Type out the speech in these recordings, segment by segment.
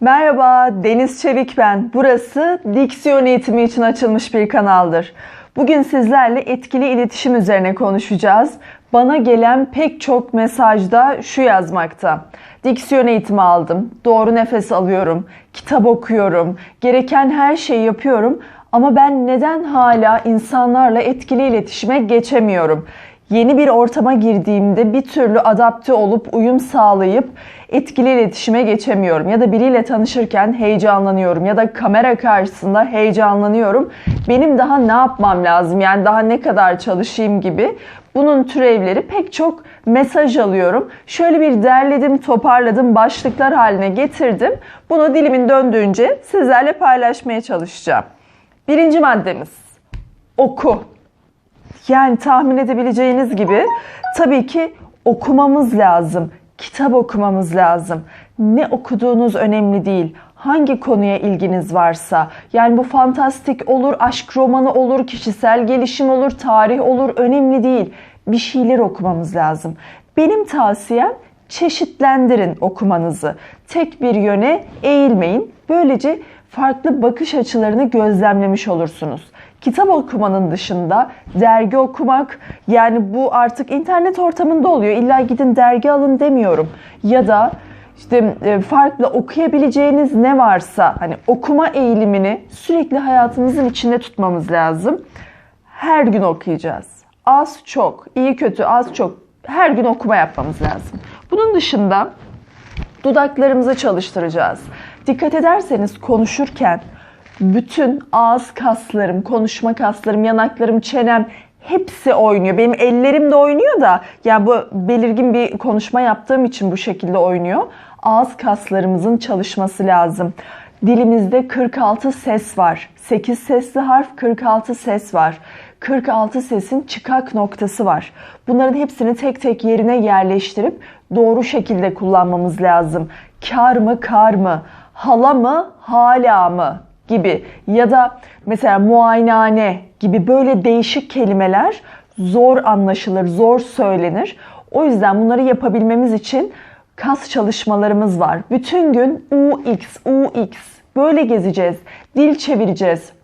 Merhaba, Deniz Çevik ben. Burası diksiyon eğitimi için açılmış bir kanaldır. Bugün sizlerle etkili iletişim üzerine konuşacağız. Bana gelen pek çok mesajda şu yazmakta. Diksiyon eğitimi aldım, doğru nefes alıyorum, kitap okuyorum, gereken her şeyi yapıyorum ama ben neden hala insanlarla etkili iletişime geçemiyorum? Yeni bir ortama girdiğimde bir türlü adapte olup uyum sağlayıp etkili iletişime geçemiyorum. Ya da biriyle tanışırken heyecanlanıyorum ya da kamera karşısında heyecanlanıyorum. Benim daha ne yapmam lazım? Yani daha ne kadar çalışayım gibi. Bunun türevleri pek çok mesaj alıyorum. Şöyle bir derledim, toparladım, başlıklar haline getirdim. Bunu dilimin döndüğünce sizlerle paylaşmaya çalışacağım. Birinci maddemiz oku. Yani tahmin edebileceğiniz gibi tabii ki okumamız lazım. Kitap okumamız lazım. Ne okuduğunuz önemli değil. Hangi konuya ilginiz varsa. Yani bu fantastik olur, aşk romanı olur, kişisel gelişim olur, tarih olur önemli değil. Bir şeyler okumamız lazım. Benim tavsiyem çeşitlendirin okumanızı. Tek bir yöne eğilmeyin. Böylece farklı bakış açılarını gözlemlemiş olursunuz. Kitap okumanın dışında dergi okumak yani bu artık internet ortamında oluyor. İlla gidin dergi alın demiyorum. Ya da işte e, farklı okuyabileceğiniz ne varsa hani okuma eğilimini sürekli hayatımızın içinde tutmamız lazım. Her gün okuyacağız. Az çok, iyi kötü, az çok her gün okuma yapmamız lazım. Bunun dışında dudaklarımızı çalıştıracağız. Dikkat ederseniz konuşurken bütün ağız kaslarım, konuşma kaslarım, yanaklarım, çenem hepsi oynuyor. Benim ellerim de oynuyor da yani bu belirgin bir konuşma yaptığım için bu şekilde oynuyor. Ağız kaslarımızın çalışması lazım. Dilimizde 46 ses var. 8 sesli harf 46 ses var. 46 sesin çıkak noktası var. Bunların hepsini tek tek yerine yerleştirip doğru şekilde kullanmamız lazım. Kar mı kar mı? Hala mı hala mı? Gibi ya da mesela muayenehane gibi böyle değişik kelimeler zor anlaşılır, zor söylenir. O yüzden bunları yapabilmemiz için kas çalışmalarımız var. Bütün gün UX, UX böyle gezeceğiz. Dil çevireceğiz.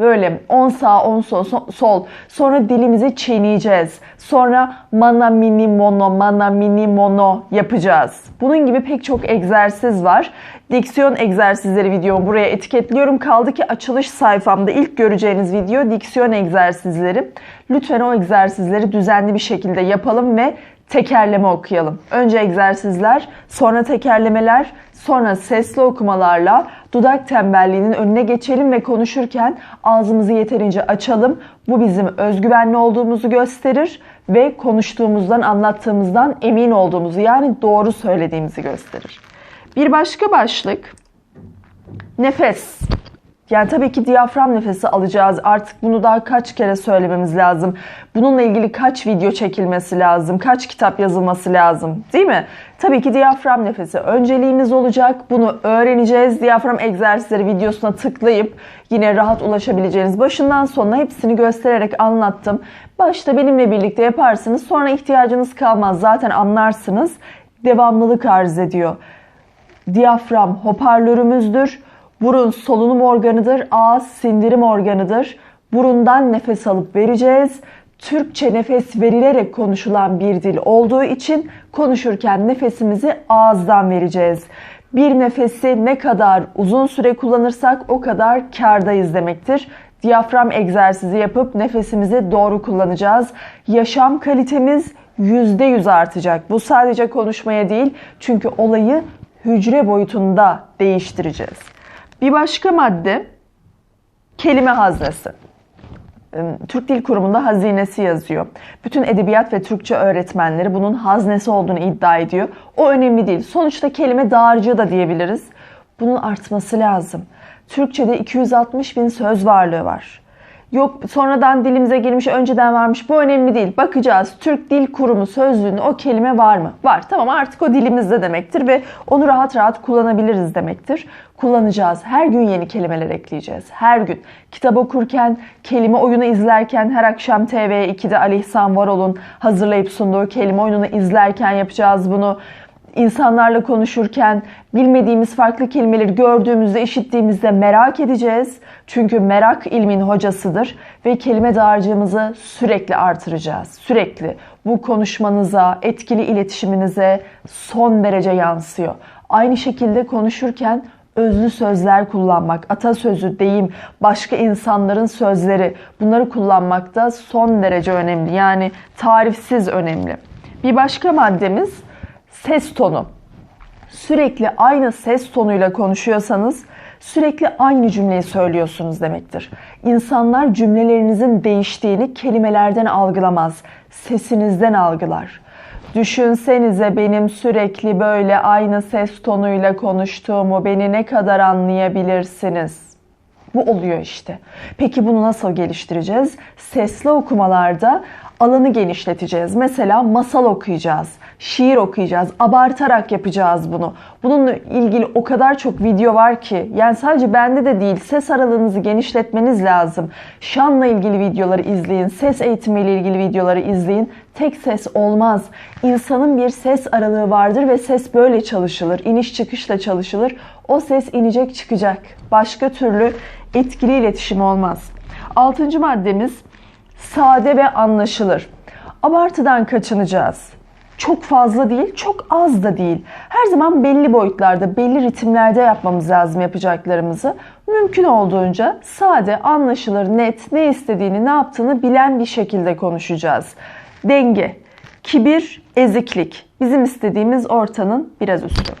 Böyle 10 sağ 10 sol, sol. Sonra dilimizi çiğneyeceğiz. Sonra mana mini mono mana mini mono yapacağız. Bunun gibi pek çok egzersiz var. Diksiyon egzersizleri videomu buraya etiketliyorum. Kaldı ki açılış sayfamda ilk göreceğiniz video diksiyon egzersizleri. Lütfen o egzersizleri düzenli bir şekilde yapalım ve tekerleme okuyalım. Önce egzersizler, sonra tekerlemeler, sonra sesli okumalarla dudak tembelliğinin önüne geçelim ve konuşurken ağzımızı yeterince açalım. Bu bizim özgüvenli olduğumuzu gösterir ve konuştuğumuzdan, anlattığımızdan emin olduğumuzu yani doğru söylediğimizi gösterir. Bir başka başlık nefes. Yani tabii ki diyafram nefesi alacağız. Artık bunu daha kaç kere söylememiz lazım. Bununla ilgili kaç video çekilmesi lazım, kaç kitap yazılması lazım değil mi? Tabii ki diyafram nefesi önceliğimiz olacak. Bunu öğreneceğiz. Diyafram egzersizleri videosuna tıklayıp yine rahat ulaşabileceğiniz başından sonuna hepsini göstererek anlattım. Başta benimle birlikte yaparsınız. Sonra ihtiyacınız kalmaz. Zaten anlarsınız. Devamlılık arz ediyor. Diyafram hoparlörümüzdür Burun solunum organıdır, ağız sindirim organıdır. Burundan nefes alıp vereceğiz. Türkçe nefes verilerek konuşulan bir dil olduğu için konuşurken nefesimizi ağızdan vereceğiz. Bir nefesi ne kadar uzun süre kullanırsak o kadar kardayız demektir. Diyafram egzersizi yapıp nefesimizi doğru kullanacağız. Yaşam kalitemiz %100 artacak. Bu sadece konuşmaya değil çünkü olayı hücre boyutunda değiştireceğiz. Bir başka madde kelime haznesi. Türk Dil Kurumu'nda hazinesi yazıyor. Bütün edebiyat ve Türkçe öğretmenleri bunun haznesi olduğunu iddia ediyor. O önemli değil. Sonuçta kelime dağarcığı da diyebiliriz. Bunun artması lazım. Türkçe'de 260 bin söz varlığı var. Yok sonradan dilimize girmiş, önceden varmış. Bu önemli değil. Bakacağız. Türk Dil Kurumu sözlüğünde o kelime var mı? Var. Tamam artık o dilimizde demektir ve onu rahat rahat kullanabiliriz demektir. Kullanacağız. Her gün yeni kelimeler ekleyeceğiz. Her gün. Kitap okurken, kelime oyunu izlerken, her akşam TV2'de Ali İhsan Varol'un hazırlayıp sunduğu kelime oyununu izlerken yapacağız bunu İnsanlarla konuşurken bilmediğimiz farklı kelimeleri gördüğümüzde, işittiğimizde merak edeceğiz. Çünkü merak ilmin hocasıdır ve kelime dağarcığımızı sürekli artıracağız. Sürekli bu konuşmanıza, etkili iletişiminize son derece yansıyor. Aynı şekilde konuşurken özlü sözler kullanmak, atasözü, deyim, başka insanların sözleri bunları kullanmak da son derece önemli. Yani tarifsiz önemli. Bir başka maddemiz ses tonu. Sürekli aynı ses tonuyla konuşuyorsanız sürekli aynı cümleyi söylüyorsunuz demektir. İnsanlar cümlelerinizin değiştiğini kelimelerden algılamaz, sesinizden algılar. Düşünsenize benim sürekli böyle aynı ses tonuyla konuştuğumu beni ne kadar anlayabilirsiniz? Bu oluyor işte. Peki bunu nasıl geliştireceğiz? Sesli okumalarda alanı genişleteceğiz. Mesela masal okuyacağız, şiir okuyacağız, abartarak yapacağız bunu. Bununla ilgili o kadar çok video var ki, yani sadece bende de değil, ses aralığınızı genişletmeniz lazım. Şanla ilgili videoları izleyin, ses eğitimiyle ilgili videoları izleyin. Tek ses olmaz. İnsanın bir ses aralığı vardır ve ses böyle çalışılır. İniş çıkışla çalışılır. O ses inecek çıkacak. Başka türlü etkili iletişim olmaz. Altıncı maddemiz sade ve anlaşılır. Abartıdan kaçınacağız. Çok fazla değil, çok az da değil. Her zaman belli boyutlarda, belli ritimlerde yapmamız lazım yapacaklarımızı. Mümkün olduğunca sade, anlaşılır, net, ne istediğini, ne yaptığını bilen bir şekilde konuşacağız. Denge, kibir, eziklik. Bizim istediğimiz ortanın biraz üstü.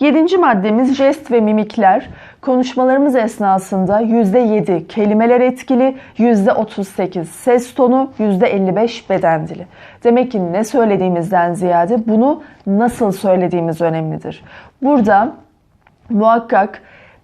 Yedinci maddemiz jest ve mimikler. Konuşmalarımız esnasında %7 kelimeler etkili, %38 ses tonu, %55 beden dili. Demek ki ne söylediğimizden ziyade bunu nasıl söylediğimiz önemlidir. Burada muhakkak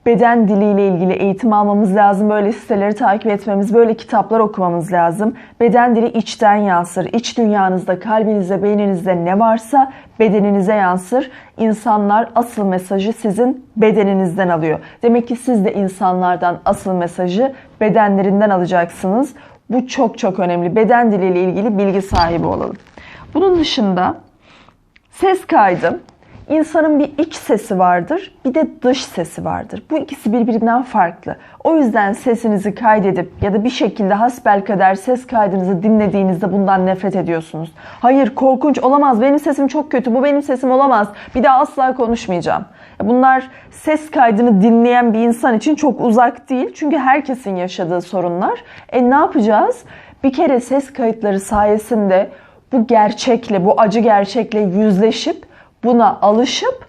beden diliyle ilgili eğitim almamız lazım. Böyle siteleri takip etmemiz, böyle kitaplar okumamız lazım. Beden dili içten yansır. İç dünyanızda, kalbinizde, beyninizde ne varsa bedeninize yansır. İnsanlar asıl mesajı sizin bedeninizden alıyor. Demek ki siz de insanlardan asıl mesajı bedenlerinden alacaksınız. Bu çok çok önemli. Beden diliyle ilgili bilgi sahibi olalım. Bunun dışında ses kaydı İnsanın bir iç sesi vardır, bir de dış sesi vardır. Bu ikisi birbirinden farklı. O yüzden sesinizi kaydedip ya da bir şekilde hasbelkader ses kaydınızı dinlediğinizde bundan nefret ediyorsunuz. Hayır korkunç olamaz, benim sesim çok kötü, bu benim sesim olamaz, bir daha asla konuşmayacağım. Bunlar ses kaydını dinleyen bir insan için çok uzak değil. Çünkü herkesin yaşadığı sorunlar. E ne yapacağız? Bir kere ses kayıtları sayesinde bu gerçekle, bu acı gerçekle yüzleşip buna alışıp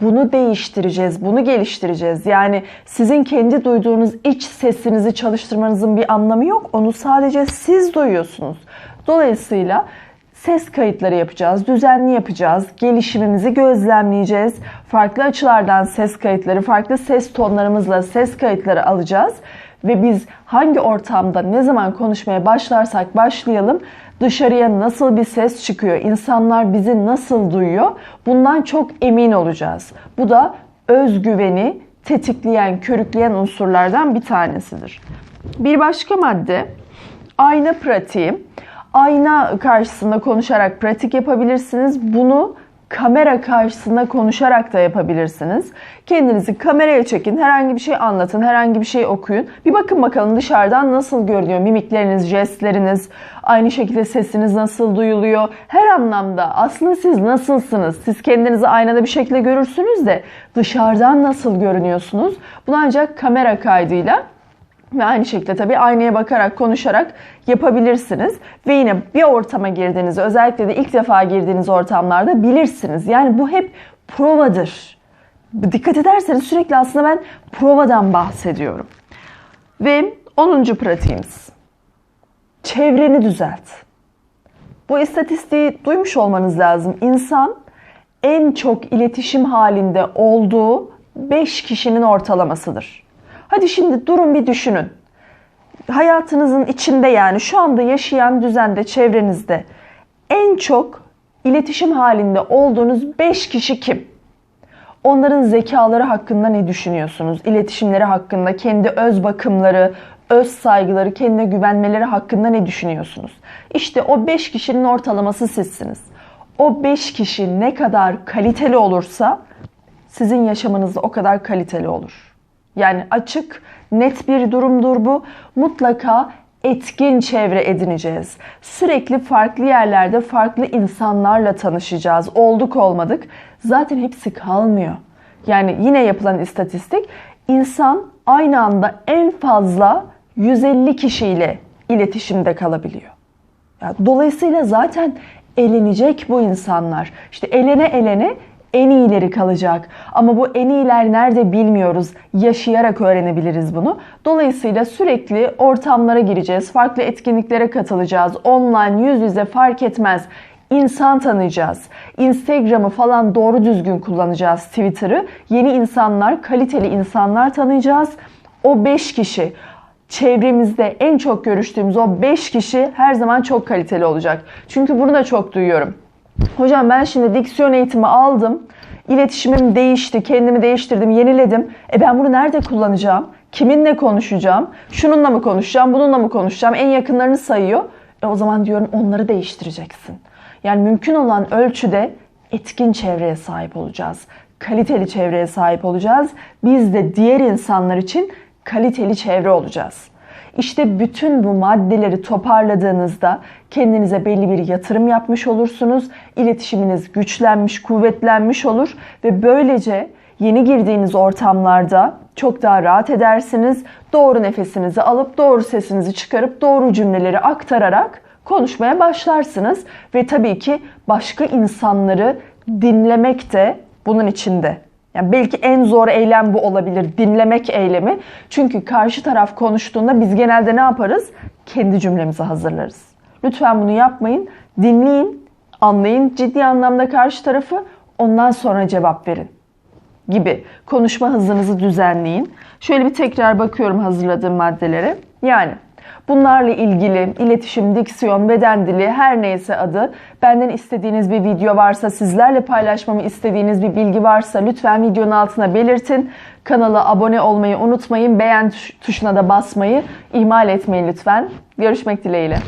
bunu değiştireceğiz, bunu geliştireceğiz. Yani sizin kendi duyduğunuz iç sesinizi çalıştırmanızın bir anlamı yok. Onu sadece siz duyuyorsunuz. Dolayısıyla ses kayıtları yapacağız, düzenli yapacağız, gelişimimizi gözlemleyeceğiz. Farklı açılardan ses kayıtları, farklı ses tonlarımızla ses kayıtları alacağız ve biz hangi ortamda ne zaman konuşmaya başlarsak başlayalım dışarıya nasıl bir ses çıkıyor, insanlar bizi nasıl duyuyor bundan çok emin olacağız. Bu da özgüveni tetikleyen, körükleyen unsurlardan bir tanesidir. Bir başka madde ayna pratiği. Ayna karşısında konuşarak pratik yapabilirsiniz. Bunu kamera karşısında konuşarak da yapabilirsiniz. Kendinizi kameraya çekin, herhangi bir şey anlatın, herhangi bir şey okuyun. Bir bakın bakalım dışarıdan nasıl görünüyor mimikleriniz, jestleriniz, aynı şekilde sesiniz nasıl duyuluyor. Her anlamda aslında siz nasılsınız? Siz kendinizi aynada bir şekilde görürsünüz de dışarıdan nasıl görünüyorsunuz? Bunu ancak kamera kaydıyla ve aynı şekilde tabii aynaya bakarak, konuşarak yapabilirsiniz. Ve yine bir ortama girdiğinizde, özellikle de ilk defa girdiğiniz ortamlarda bilirsiniz. Yani bu hep provadır. Dikkat ederseniz sürekli aslında ben provadan bahsediyorum. Ve 10. pratiğimiz. Çevreni düzelt. Bu istatistiği duymuş olmanız lazım. İnsan en çok iletişim halinde olduğu 5 kişinin ortalamasıdır. Hadi şimdi durun bir düşünün. Hayatınızın içinde yani şu anda yaşayan düzende, çevrenizde en çok iletişim halinde olduğunuz 5 kişi kim? Onların zekaları hakkında ne düşünüyorsunuz? İletişimleri hakkında, kendi öz bakımları, öz saygıları, kendine güvenmeleri hakkında ne düşünüyorsunuz? İşte o 5 kişinin ortalaması sizsiniz. O 5 kişi ne kadar kaliteli olursa sizin yaşamınız da o kadar kaliteli olur. Yani açık, net bir durumdur bu. Mutlaka etkin çevre edineceğiz. Sürekli farklı yerlerde farklı insanlarla tanışacağız. Olduk olmadık. Zaten hepsi kalmıyor. Yani yine yapılan istatistik insan aynı anda en fazla 150 kişiyle iletişimde kalabiliyor. Dolayısıyla zaten elenecek bu insanlar. İşte elene elene en iyileri kalacak. Ama bu en iyiler nerede bilmiyoruz. Yaşayarak öğrenebiliriz bunu. Dolayısıyla sürekli ortamlara gireceğiz. Farklı etkinliklere katılacağız. Online, yüz yüze fark etmez. İnsan tanıyacağız. Instagram'ı falan doğru düzgün kullanacağız. Twitter'ı. Yeni insanlar, kaliteli insanlar tanıyacağız. O 5 kişi çevremizde en çok görüştüğümüz o 5 kişi her zaman çok kaliteli olacak. Çünkü bunu da çok duyuyorum. Hocam ben şimdi diksiyon eğitimi aldım. İletişimim değişti, kendimi değiştirdim, yeniledim. E ben bunu nerede kullanacağım? Kiminle konuşacağım? Şununla mı konuşacağım, bununla mı konuşacağım? En yakınlarını sayıyor. E o zaman diyorum onları değiştireceksin. Yani mümkün olan ölçüde etkin çevreye sahip olacağız. Kaliteli çevreye sahip olacağız. Biz de diğer insanlar için kaliteli çevre olacağız. İşte bütün bu maddeleri toparladığınızda kendinize belli bir yatırım yapmış olursunuz. İletişiminiz güçlenmiş, kuvvetlenmiş olur ve böylece yeni girdiğiniz ortamlarda çok daha rahat edersiniz. Doğru nefesinizi alıp doğru sesinizi çıkarıp doğru cümleleri aktararak konuşmaya başlarsınız ve tabii ki başka insanları dinlemek de bunun içinde. Yani belki en zor eylem bu olabilir. Dinlemek eylemi. Çünkü karşı taraf konuştuğunda biz genelde ne yaparız? Kendi cümlemizi hazırlarız. Lütfen bunu yapmayın. Dinleyin, anlayın ciddi anlamda karşı tarafı. Ondan sonra cevap verin gibi konuşma hızınızı düzenleyin. Şöyle bir tekrar bakıyorum hazırladığım maddelere. Yani Bunlarla ilgili iletişim, diksiyon, beden dili her neyse adı benden istediğiniz bir video varsa sizlerle paylaşmamı istediğiniz bir bilgi varsa lütfen videonun altına belirtin. Kanala abone olmayı unutmayın. Beğen tuşuna da basmayı ihmal etmeyin lütfen. Görüşmek dileğiyle.